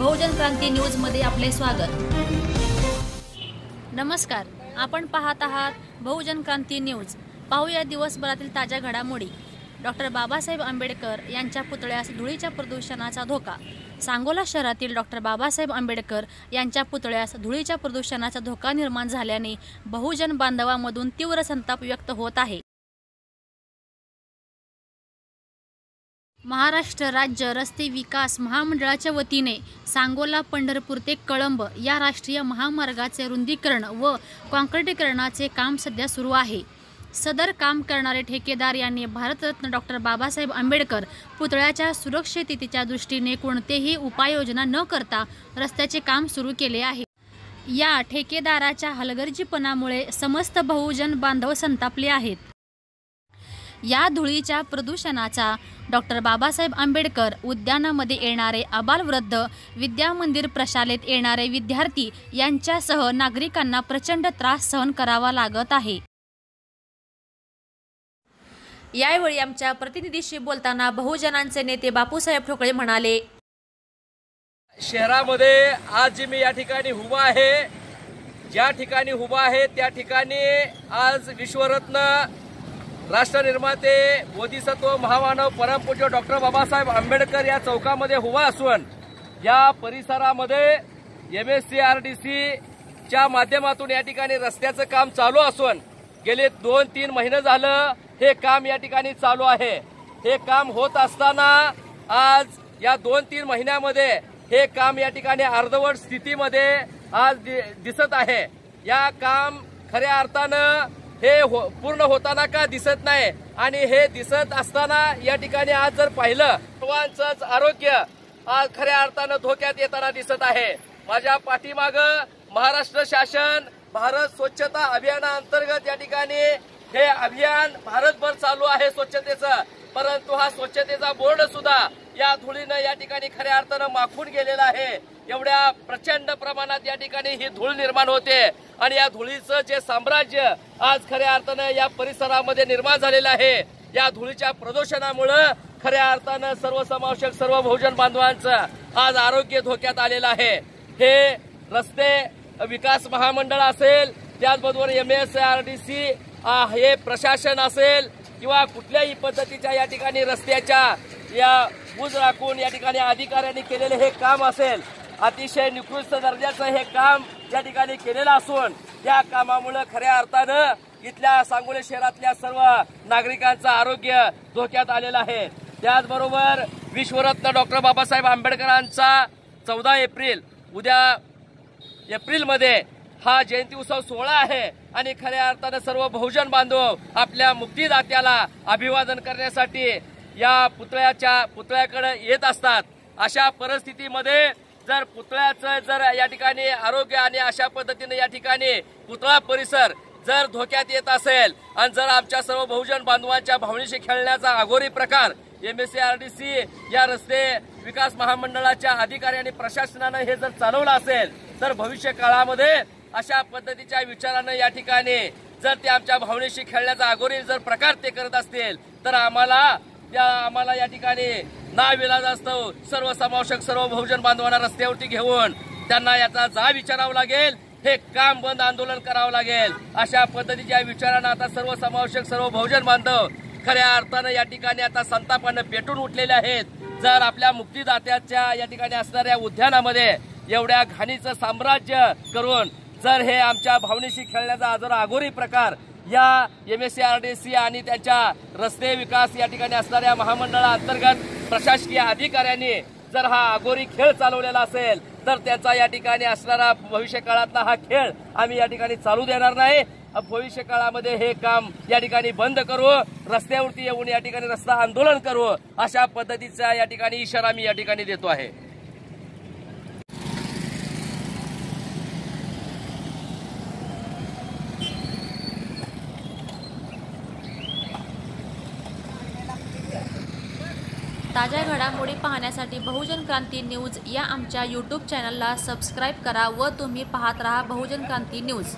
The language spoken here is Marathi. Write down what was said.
क्रांती न्यूजमध्ये आपले स्वागत. नमस्कार. आपण पाहत आहात बहुजन क्रांती न्यूज. पाहूया दिवसभरातील ताज्या घडामोडी. डॉक्टर बाबासाहेब आंबेडकर यांच्या पुतळ्यास धुळीच्या प्रदूषणाचा धोका. सांगोला शहरातील डॉक्टर बाबासाहेब आंबेडकर यांच्या पुतळ्यास धुळीच्या प्रदूषणाचा धोका निर्माण झाल्याने बहुजन बांधवामधून तीव्र संताप व्यक्त होत आहे. महाराष्ट्र राज्य रस्ते विकास महामंडळाच्या वतीने सांगोला पंढरपूर ते कळंब या राष्ट्रीय महामार्गाचे रुंदीकरण व काँक्रिटीकरणाचे काम सध्या सुरू आहे. सदर काम करणारे ठेकेदार यांनी भारतरत्न डॉक्टर बाबासाहेब आंबेडकर पुतळ्याच्या सुरक्षिततेच्या दृष्टीने कोणतेही उपाययोजना न करता रस्त्याचे काम सुरू केले आहे. या ठेकेदाराच्या हलगर्जीपणामुळे समस्त बहुजन बांधव संतापले आहेत. या धुळीच्या प्रदूषणाचा डॉक्टर बाबासाहेब आंबेडकर उद्यानामध्ये येणारे आबालवृद्ध विद्यामंदिर प्रशालेत येणारे विद्यार्थी यांच्यासह नागरिकांना प्रचंड त्रास सहन करावा लागत आहे. यावेळी आमच्या प्रतिनिधीशी बोलताना बहुजनांचे नेते बापूसाहेब ठोकळे म्हणाले शहरामध्ये आज जी मी या ठिकाणी उभा आहे ज्या ठिकाणी उभा आहे त्या ठिकाणी आज विश्वरत्न राष्ट्रनिर्माते बोधिसत्व महामानव परमपूज्य डॉक्टर बाबासाहेब आंबेडकर या चौकामध्ये हुवा असून या परिसरामध्ये M S C R D सीच्या माध्यमातून या ठिकाणी रस्त्याचं काम चालू असून गेले दोन तीन महिने झालं हे काम या ठिकाणी चालू आहे. हे काम होत असताना आज या दोन तीन महिन्यामध्ये हे काम या ठिकाणी अर्धवट स्थितीमध्ये आज दि- दिसत आहे. या काम खऱ्या अर्थानं हे हो- पूर्ण होताना का दिसत नाही? आणि हे दिसत असताना या ठिकाणी आज जर पाहिलं सर्वांचंच आरोग्य आज खऱ्या अर्थानं धोक्यात येताना दिसत आहे. माझ्या पाठीमाग महाराष्ट्र शासन भारत स्वच्छता अभियानाअंतर्गत या ठिकाणी हे अभियान भारतभर चालू आहे स्वच्छतेचं. परंतु हा स्वच्छतेचा बोर्ड सुद्धा या धुळीनं या ठिकाणी खऱ्या अर्थानं माखून गेलेला आहे. एवढ्या प्रचंड प्रमाणात या ठिकाणी ही धूळ निर्माण होते. आणि या धुळीचं जे साम्राज्य आज खऱ्या अर्थानं या परिसरामध्ये निर्माण झालेलं आहे या धुळीच्या प्रदूषणामुळं खऱ्या अर्थानं सर्वसमावेशक सर्व बहुजन बांधवांचं आज आरोग्य धोक्यात आलेलं आहे. हे रस्ते विकास महामंडळ असेल त्याचबरोबर M S R D C हे प्रशासन असेल किंवा कुठल्याही पद्धतीच्या या ठिकाणी रस्त्याच्या या बूज राखून या ठिकाणी अधिकाऱ्यांनी केलेले हे काम असेल अतिशय निकृष्ट दर्जाचं हे काम या ठिकाणी केलेलं असून या कामामुळे खऱ्या अर्थानं इथल्या सांगोली शहरातल्या सर्व नागरिकांचं आरोग्य धोक्यात आलेलं आहे. त्याचबरोबर विश्वरत्न डॉक्टर बाबासाहेब आंबेडकरांचा चौदा एप्रिल उद्या एप्रिलमध्ये हा जयंती उत्सव सोहळा आहे आणि खऱ्या अर्थानं सर्व बहुजन बांधव आपल्या मुक्तीदात्याला अभिवादन करण्यासाठी या पुतळ्याच्या पुतळ्याकडे येत असतात. अशा परिस्थितीमध्ये जर पुतळ्याचं जर या ठिकाणी आरोग्य आणि अशा पद्धतीने या ठिकाणी पुतळा परिसर जर धोक्यात येत असेल आणि जर आमच्या सर्व बहुजन बांधवांच्या भावनेशी खेळण्याचा अघोरी प्रकार M S R D C या रस्ते विकास महामंडळाच्या अधिकारी आणि प्रशासनानं हे जर चालवलं असेल तर भविष्य काळामध्ये अशा पद्धतीच्या विचारानं या ठिकाणी जर ते आमच्या भावनेशी खेळण्याचा अघोरी जर प्रकार ते करत असतील तर आम्हाला त्या आम्हाला या ठिकाणी ना विलाज असतो. सर्व समावेशक सर्व बहुजन बांधवांना रस्त्यावरती घेऊन त्यांना याचा जा विचारावं लागेल. हे काम बंद आंदोलन करावं लागेल. अशा पद्धतीच्या विचारानं आता सर्व समावेशक सर्व बहुजन बांधव खऱ्या अर्थानं या ठिकाणी आता संतापानं पेटून उठलेले आहेत. जर आपल्या मुक्तीदात्याच्या या ठिकाणी असणाऱ्या उद्यानामध्ये एवढ्या घाणीचं साम्राज्य करून जर हे आमच्या भावनेशी खेळण्याचा जर अघोरी प्रकार या M S C R D C आणि त्यांच्या रस्ते विकास या ठिकाणी असणाऱ्या महामंडळाअंतर्गत प्रशासकीय अधिकाऱ्यांनी जर हा अघोरी खेळ चालवलेला असेल तर त्याचा या ठिकाणी असणारा भविष्य काळातला हा खेळ आम्ही या ठिकाणी चालू देणार नाही. भविष्य काळामध्ये हे काम या ठिकाणी बंद करू रस्त्यावरती येऊन या ठिकाणी रस्ता आंदोलन करू अशा पद्धतीचा या ठिकाणी इशारा मी या ठिकाणी देतो आहे. ताज्या घडामोडी पाहण्यासाठी बहुजन क्रांती न्यूज या आमच्या यूट्यूब चॅनलला सबस्क्राईब करा व तुम्ही पाहत राहा बहुजन क्रांती न्यूज.